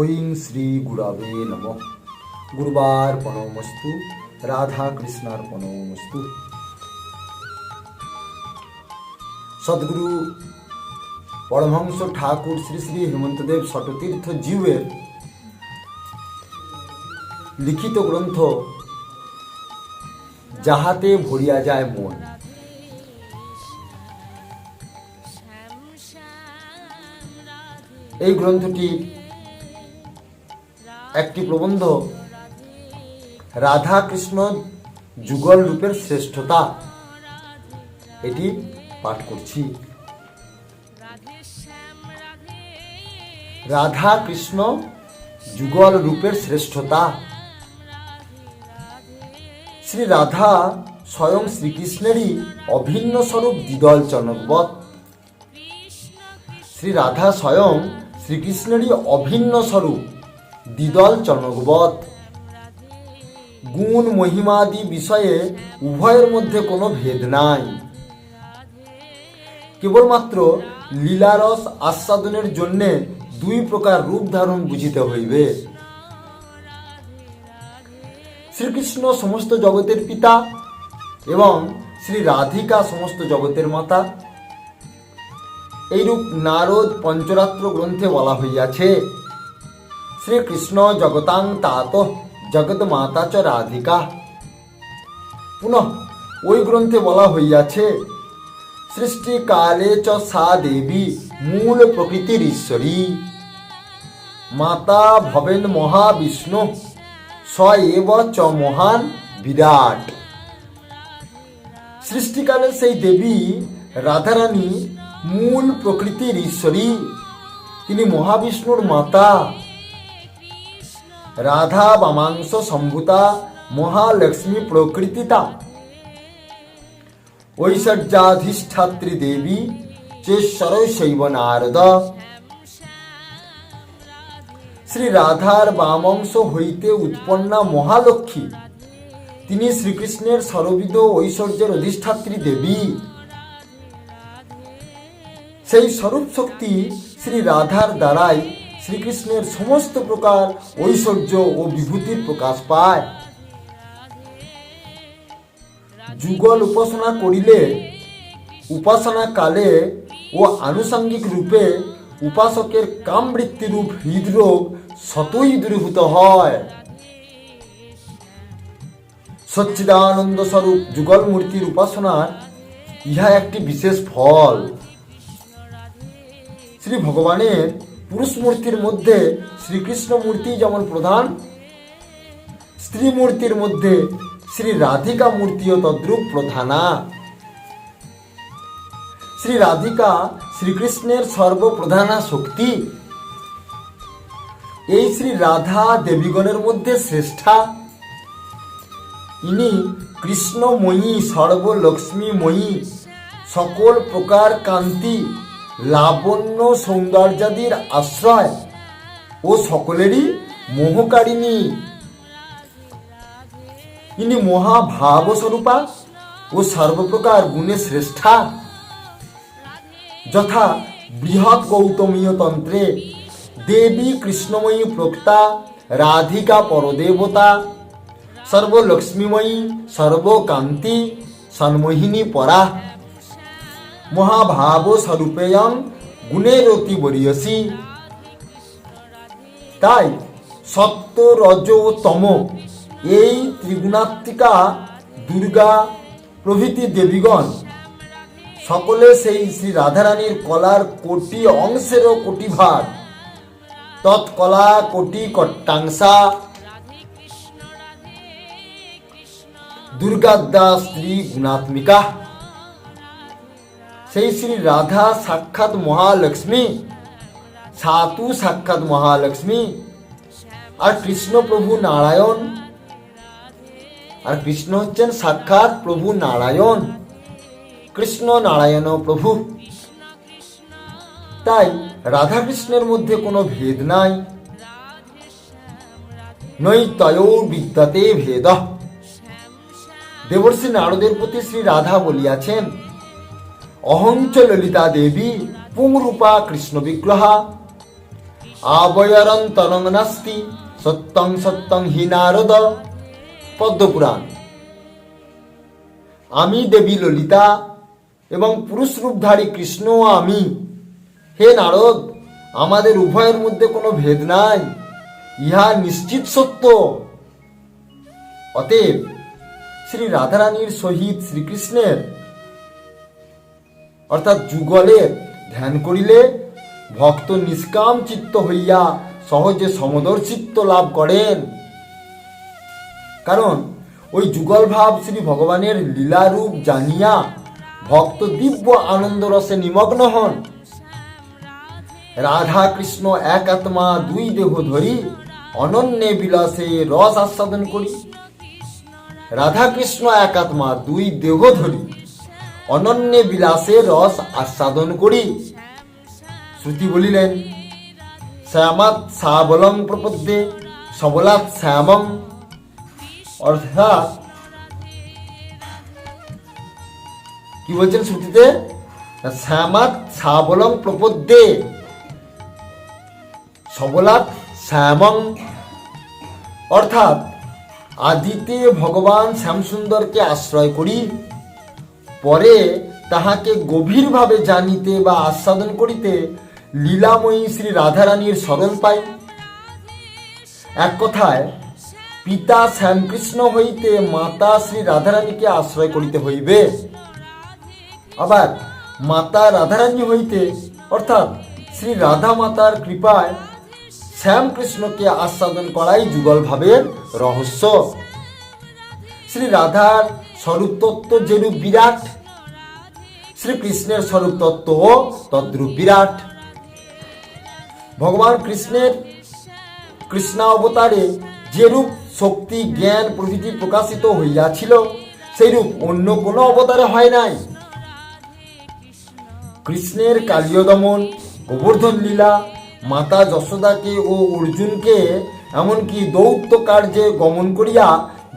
ঐং শ্রী গুরাবে নম। গুরুবার প্রণমস্তু। রাধা কৃষ্ণার প্রণমস্তু সদ্গুরু পরমহংস ঠাকুর শ্রী শ্রী হেমন্তদেব শটতীর্থ জিউয়ের লিখিত গ্রন্থ, যাহাতে ভরিয়া যায় মন। এই গ্রন্থটি একটি প্রবন্ধ রাধা কৃষ্ণ যুগল রূপের শ্রেষ্ঠতা এটি পাঠ করছি। রাধা কৃষ্ণ যুগল রূপের শ্রেষ্ঠতা শ্রী রাধা স্বয়ং শ্রীকৃষ্ণেরই অভিন্ন স্বরূপ দ্বিদল চনকবৎ শ্রী রাধা স্বয়ং শ্রীকৃষ্ণেরই অভিন্ন স্বরূপ দ্বিদল চনকবৎ গুণ মহিমাদি বিষয়ে উভয়ের মধ্যে কোনো ভেদ নাই। কেবলমাত্র লীলারস আস্বাদনের জন্যে দুই প্রকার রূপ ধারণ বুঝিতে হইবে। শ্রীকৃষ্ণ সমস্ত জগতের পিতা এবং শ্রী রাধিকা সমস্ত জগতের মাতা। এইরূপ নারদ পঞ্চরাত্র গ্রন্থে বলা হইয়াছে শ্রীকৃষ্ণ জগতাং তাত, জগৎ মাতা চ রাধিকা। পুনঃ ওই গ্রন্থে বলা হইয়াছে, সৃষ্টিকালে চ সা দেবী, মূল প্রকৃতির ঈশ্বরী। মাতা ভবেন মহাবিষ্ণু স এব চ মহান বিরাট। সৃষ্টিকালে সেই দেবী রাধারানী মূল প্রকৃতির ঈশ্বরী। তিনি মহাবিষ্ণুর মাতা রাধা বামাংশ সম্ভূতা মহালক্ষ্মী প্রকৃতিতা ঐশ্বর্যাধিষ্ঠাত্রী দেবী চেশ্বর শৈব নারদ শ্রী রাধার বামাংশ হইতে উৎপন্না মহালক্ষ্মী তিনি শ্রীকৃষ্ণের সর্ববিধ ঐশ্বর্যের অধিষ্ঠাত্রী দেবী সেই স্বরূপ শক্তি শ্রী রাধার দ্বারাই শ্রীকৃষ্ণের সমস্ত প্রকার ঐশ্বর্য ও বিভূতির প্রকাশ পায়। যুগল উপাসনা করিলে উপাসনা কালে ও আনুষঙ্গিক রূপে উপাসকের কামবৃত্তিরূপ হৃদরোগ সতই দূরীভূত হয়। সচ্চিদানন্দ স্বরূপ যুগল মূর্তির উপাসনার ইহা একটি বিশেষ ফল। শ্রী ভগবানের পুরুষ মূর্তির মধ্যে শ্রীকৃষ্ণ মূর্তি যেমন প্রধান স্ত্রী মূর্তির মধ্যে শ্রী রাধিকা মূর্তিও তদ্রূপ প্রধানা। শ্রী রাধিকা শ্রীকৃষ্ণের সর্বপ্রধানা শক্তি। এই শ্রী রাধা দেবীগণের মধ্যে শ্রেষ্ঠা। ইনি কৃষ্ণময়ী, সর্বলক্ষ্মীময়ী, সকল প্রকার কান্তি লাবণ্য সৌন্দর্যাদির আশ্রয় ও সকলেরই মোহকারিণী। ইনি মহাভাব স্বরূপা ও সর্বপ্রকার গুণে শ্রেষ্ঠা। যথা বৃহৎ গৌতমীয় তন্ত্রে দেবী কৃষ্ণময়ী প্রক্তা, রাধিকা পরদেবতা, সর্বলক্ষ্মীময়ী সর্বকান্তি, সন্মোহিনী পরা। মহাভাব স্বরূপেয়ং গুণের অতি বরিয়সী। তাই সত্য রজ তম এই ত্রিগুণাত্মিকা দুর্গা প্রভৃতি দেবীগণ সকলে সেই শ্রী রাধারানীর কলার কোটি অংশেরও কোটি ভাগ, তৎকলা কোটি কট্টাংশা। দুর্গাদ্যা স্ত্রী গুণাত্মিকা। সেই শ্রী রাধা সাক্ষাৎ মহালক্ষ্মী সাতু সাক্ষাৎ মহালক্ষ্মী, আর কৃষ্ণ প্রভু নারায়ণ, আর কৃষ্ণ হচ্ছেন সাক্ষাৎ প্রভু নারায়ণ, কৃষ্ণ নারায়ণ প্রভু। তাই রাধা কৃষ্ণের মধ্যে কোনো ভেদ নাই। নৈ তয়ো বিদ্যাতে ভেদ। দেবর্ষী নারদের প্রতি শ্রী রাধা বলিয়াছেন অহঞ্চ ললিতা দেবী পুংরূপা কৃষ্ণ বিগ্রহা আবয়রন্তরং নাস্তি সত্যং সত্যং হি নারদ। পদ্মপুরাণ। আমি দেবী ললিতা এবং পুরুষ রূপধারী কৃষ্ণ আমি। হে নারদ, আমাদের উভয়ের মধ্যে কোনো ভেদ নাই। ইহা নিশ্চিত সত্য। অতএব শ্রী রাধারানীর সহিত শ্রীকৃষ্ণের অর্থাৎ যুগলের ধ্যান করিলে ভক্ত নিষ্কাম চিত্ত হইয়া সহজে সমদর চিত্ত লাভ করেন। কারণ ওই যুগল ভাব শ্রী ভগবানের লীলারূপ জানিয়া ভক্ত দিব্য আনন্দ রসে নিমগ্ন হন। রাধা কৃষ্ণ এক আত্মা দুই দেহ ধরি অনন্যে বিলাসে রস আস্বাদন করি। রাধা কৃষ্ণ এক আত্মা দুই দেহ ধরি অনন্যে বিলাসে রস আস্বাদন করি। শ্রুতি বলিলেন শ্যামাত সাবলং প্রপদ্যে, সবলাৎ শ্যামং অর্থাৎ, কি বলছেন শ্রুতিতে? শ্যামাত সাবলং প্রপদ্যে, সবলাৎ শ্যামং অর্থাৎ, আদিতে ভগবান শ্যামসুন্দরকে আশ্রয় করি পরে তাহাকে গভীরভাবে জানিতে বা আস্বাদন করিতে লীলাময়ী শ্রী রাধারানীর স্মরণ পাই। এক কথায়, পিতা শ্যামকৃষ্ণ হইতে মাতা শ্রী রাধারানীকে আশ্রয় করিতে হইবে। আবার মাতা রাধারানী হইতে, অর্থাৎ শ্রী রাধা মাতার কৃপায় শ্যামকৃষ্ণকে আস্বাদন করাই যুগল ভাবের রহস্য। শ্রী রাধার স্বরূপ তত্ত্ব যেরূপ বিরাট, শ্রীকৃষ্ণের স্বরূপ তত্ত্ব ও তদ্রূপ বিরাট। ভগবান কৃষ্ণের কৃষ্ণাবতারে যেরূপ শক্তি, জ্ঞান প্রভৃতি প্রকাশিত হইয়াছিল, সেইরূপ অন্য কোনো অবতারে হয় নাই। কৃষ্ণের কালীয় দমন গোবর্ধন লীলা, মাতা যশোদাকে ও অর্জুনকে, এমনকি দৌত্য কার্যে গমন করিয়া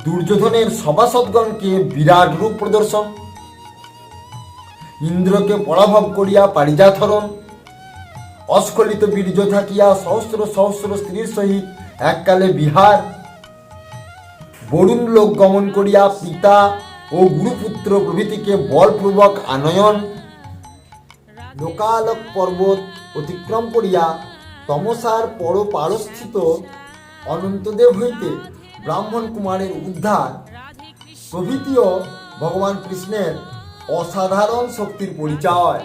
দুর্যোধনের সভাসদগণকে বিরাট রূপ প্রদর্শন। ইন্দ্রকে পরাভব করিয়া পারিজাথরণ অস্খলিত বীর্য থাকিয়া সহস্র সহস্র স্ত্রীর সহিত এককালে বিহার। বরুণ লোক গমন করিয়া পিতা ও গুরুপুত্র প্রভৃতিকে বলপূর্বক আনয়ন। লোকালক পর্বত অতিক্রম করিয়া তমসার পর পারস্থিত অনন্তদেব হইতে ব্রাহ্মণ কুমারের উদ্ধার প্রভৃতিও ভগবান কৃষ্ণের অসাধারণ শক্তির পরিচয়।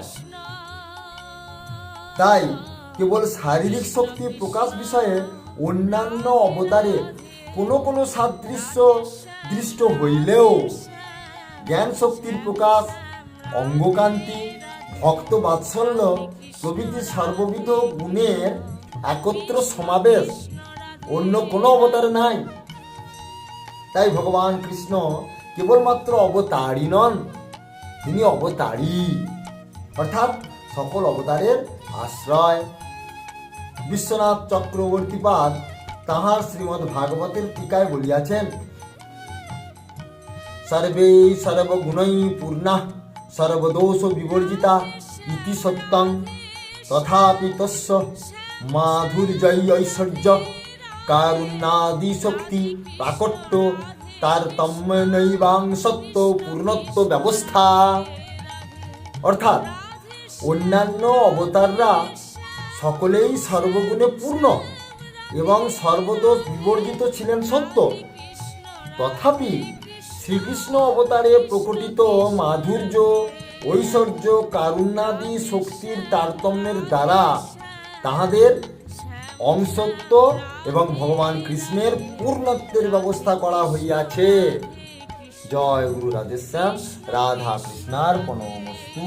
তাই কেবল শারীরিক শক্তি প্রকাশ বিষয়ে অন্যান্য অবতারে কোনো কোনো সাদৃশ্য দৃষ্ট হইলেও জ্ঞান শক্তির প্রকাশ, অঙ্গকান্তি, ভক্ত বাৎসল্য প্রভৃতি সর্ববিধ গুণের একত্র সমাবেশ অন্য কোনো অবতারে নাই। তাই ভগবান কৃষ্ণ কেবলমাত্র অবতারই নন, তিনি অবতারী। অর্থাৎ সকল অবতারের আশ্রয়। বিশ্বনাথ চক্রবর্তীপাদ তাহার শ্রীমৎ ভাগবতের টিকায় বলিয়াছেন, সর্বে সর্বগুণৈ পূর্ণা, সর্বদোষ বিবর্জিতা ইতি সত্যং, তথাপি তস্য মাধুর্যৈ ঐশ্বর্য। কারুণ্যাদি শক্তি প্রাকট্য তারতম্য নৈবাংসত্ব পূর্ণত্ব ব্যবস্থা। অর্থাৎ, অন্যান্য অবতাররা সকলেই সর্বগুণে পূর্ণ এবং সর্বদোষ বিবর্জিত ছিলেন সত্য। তথাপি শ্রীকৃষ্ণ অবতারে প্রকটিত মাধুর্য, ঐশ্বর্য কারুণ্যাদি শক্তির তারতম্যের দ্বারা তাহাদের অংশত্ব এবং ভগবান কৃষ্ণের পূর্ণত্বের ব্যবস্থা করা হইয়াছে। জয় গুরু রাধেশ্যাম রাধা কৃষ্ণার প্রণমস্তু